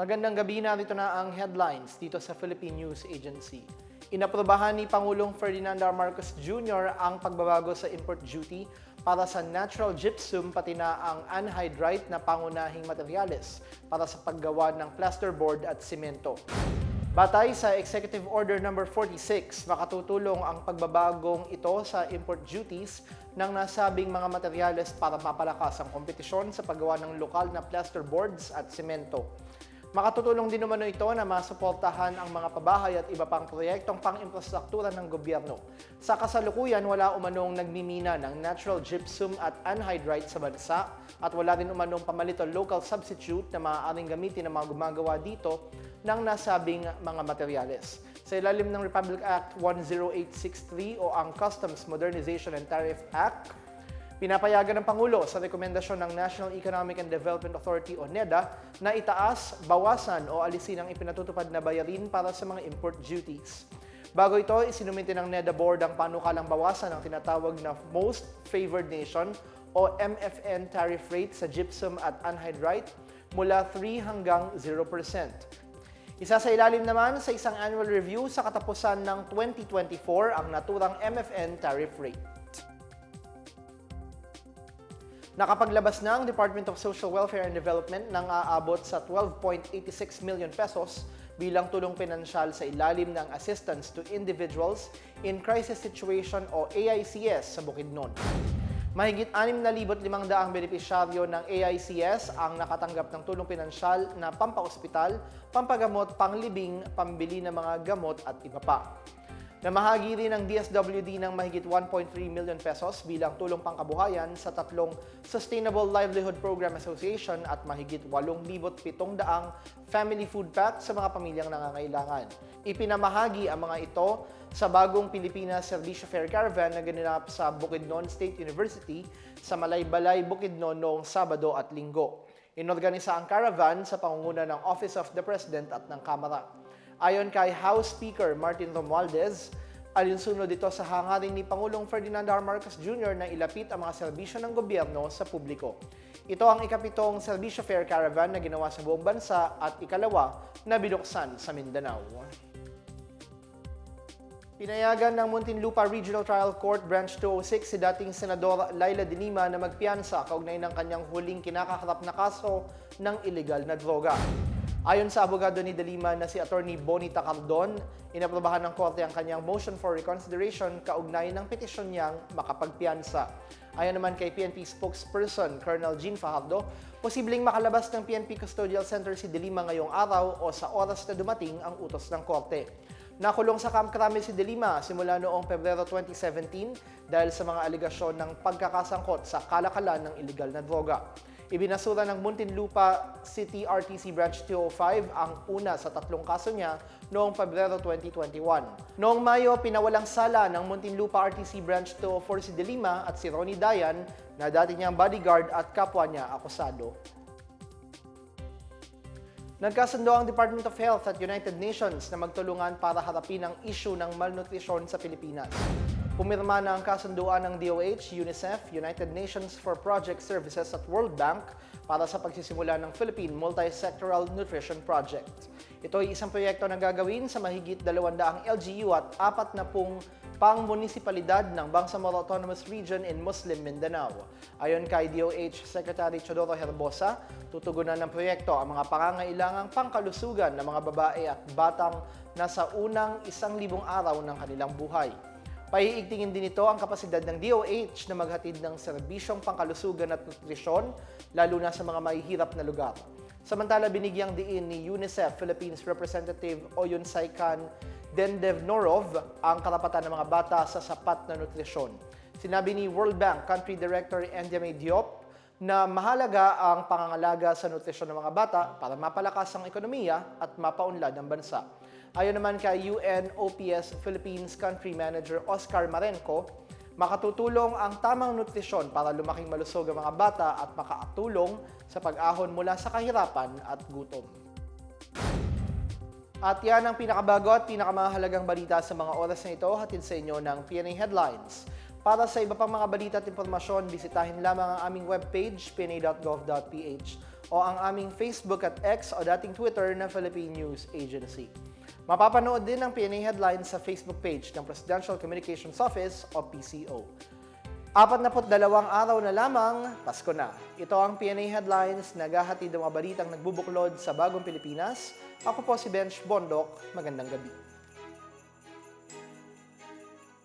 Magandang gabi, narito na ang headlines dito sa Philippine News Agency. Inaprobahan ni Pangulong Ferdinand R. Marcos Jr. ang pagbabago sa import duty para sa natural gypsum pati na ang anhydrite na pangunahing materyales para sa paggawa ng plasterboard at simento. Batay sa Executive Order No. 46, makatutulong ang pagbabagong ito sa import duties ng nasabing mga materyales para mapalakas ang kompetisyon sa paggawa ng lokal na plasterboards at simento. Makatutulong din umano ito na masuportahan ang mga pabahay at iba pang proyektong pang-infrastruktura ng gobyerno. Sa kasalukuyan, wala umanong nagmimina ng natural gypsum at anhydrite sa bansa at wala rin umanong pamalit o local substitute na maaaring gamitin ng mga gumagawa dito ng nasabing mga materyales. Sa ilalim ng Republic Act 10863 o ang Customs Modernization and Tariff Act, Pinapayagan ng Pangulo sa rekomendasyon ng National Economic and Development Authority o NEDA na itaas, bawasan o alisin ang ipinatutupad na bayarin para sa mga import duties. Bago ito, isinumite ng NEDA Board ang panukalang bawasan ng tinatawag na Most Favored Nation o MFN tariff rate sa gypsum at anhydrite mula 3 hanggang 0%. Isa sa ilalim naman sa isang annual review sa katapusan ng 2024 ang naturang MFN tariff rate. Nakapaglabas na ang Department of Social Welfare and Development ng aabot sa 12.86 million pesos bilang tulong pinansyal sa ilalim ng Assistance to Individuals in Crisis Situation o AICS sa Bukidnon. Mahigit 6,500 benepisyaryo ng AICS ang nakatanggap ng tulong pinansyal na pampaospital, pampagamot, panglibing, pambili ng mga gamot at iba pa. Namahagi rin ng DSWD ng mahigit 1.3 million pesos bilang tulong pangkabuhayan sa tatlong Sustainable Livelihood Program Association at mahigit 8,700 family food packs sa mga pamilyang nangangailangan. Ipinamahagi ang mga ito sa bagong Pilipinas Servisyo Fair Caravan na ginanap sa Bukidnon State University sa Malaybalay, Bukidnon noong Sabado at Linggo. Inorganisa ang caravan sa pangunguna ng Office of the President at ng Kamara. Ayon kay House Speaker Martin Romualdez, alinsunod dito sa hangaring ni Pangulong Ferdinand R. Marcos Jr. na ilapit ang mga serbisyo ng gobyerno sa publiko. Ito ang ikapitong Serbisyo Fair Caravan na ginawa sa buong bansa at ikalawa na binuksan sa Mindanao. Pinayagan ng Muntinlupa Regional Trial Court Branch 206 si dating Senador Laila de Lima na magpiyansa kaugnay ng kanyang huling kinakaharap na kaso ng illegal na droga. Ayon sa abogado ni De Lima na si Attorney Bonita Cardon, inaprobahan ng korte ang kanyang motion for reconsideration kaugnay ng petisyon niyang makapagpiyansa. Ayon naman kay PNP spokesperson Colonel Jean Fajardo, posibleng makalabas ng PNP Custodial Center si De Lima ngayong araw o sa oras na dumating ang utos ng korte. Nakulong sa Camp Crame si De Lima simula noong Pebrero 2017 dahil sa mga aligasyon ng pagkakasangkot sa kalakalan ng illegal na droga. Ibinasura ng Muntinlupa City RTC Branch 205 ang una sa tatlong kaso niya noong Pebrero 2021. Noong Mayo, pinawalang sala ng Muntinlupa RTC Branch 204 si De Lima at si Ronnie Dayan na dati niyang bodyguard at kapwa niya akusado. Nagkasundo ang Department of Health at United Nations na magtulungan para harapin ang issue ng malnutrisyon sa Pilipinas. Pumirma na ang kasunduan ng DOH, UNICEF, United Nations for Project Services at World Bank para sa pagsisimula ng Philippine Multi-Sectoral Nutrition Project. Ito ay isang proyekto na gagawin sa mahigit 200 LGU at 40 pang-munisipalidad ng Bangsamoro Autonomous Region in Muslim Mindanao. Ayon kay DOH Secretary Chodoro Herbosa, tutugunan ng proyekto ang mga pangangailangang pangkalusugan ng mga babae at batang nasa unang isang libong araw ng kanilang buhay. Paiigtingin din ito ang kapasidad ng DOH na maghatid ng serbisyong pangkalusugan at nutrisyon, lalo na sa mga mahihirap na lugar. Samantala, binigyang diin ni UNICEF Philippines Representative Oyun Saikan Dendev Norov ang karapatan ng mga bata sa sapat na nutrisyon. Sinabi ni World Bank Country Director Endiame Diop na mahalaga ang pangangalaga sa nutrisyon ng mga bata para mapalakas ang ekonomiya at mapaunlad ang bansa. Ayon naman kay UNOPS Philippines Country Manager Oscar Marenco, makatutulong ang tamang nutrisyon para lumaking malusog ang mga bata at makatulong sa pag-ahon mula sa kahirapan at gutom. At yan ang pinakabago at pinakamahalagang balita sa mga oras na ito hatid sa inyo ng PNA Headlines. Para sa iba pang mga balita at impormasyon, bisitahin lamang ang aming webpage, pna.gov.ph o ang aming Facebook at X o dating Twitter na Philippine News Agency. Mapapanood din ang PNA headlines sa Facebook page ng Presidential Communications Office o PCO. Apat na dalawang araw na lamang, Pasko na. Ito ang PNA Headlines, naghahatid ng mga balitang nagbubuklod sa bagong Pilipinas. Ako po si Bench Bondok. Magandang gabi.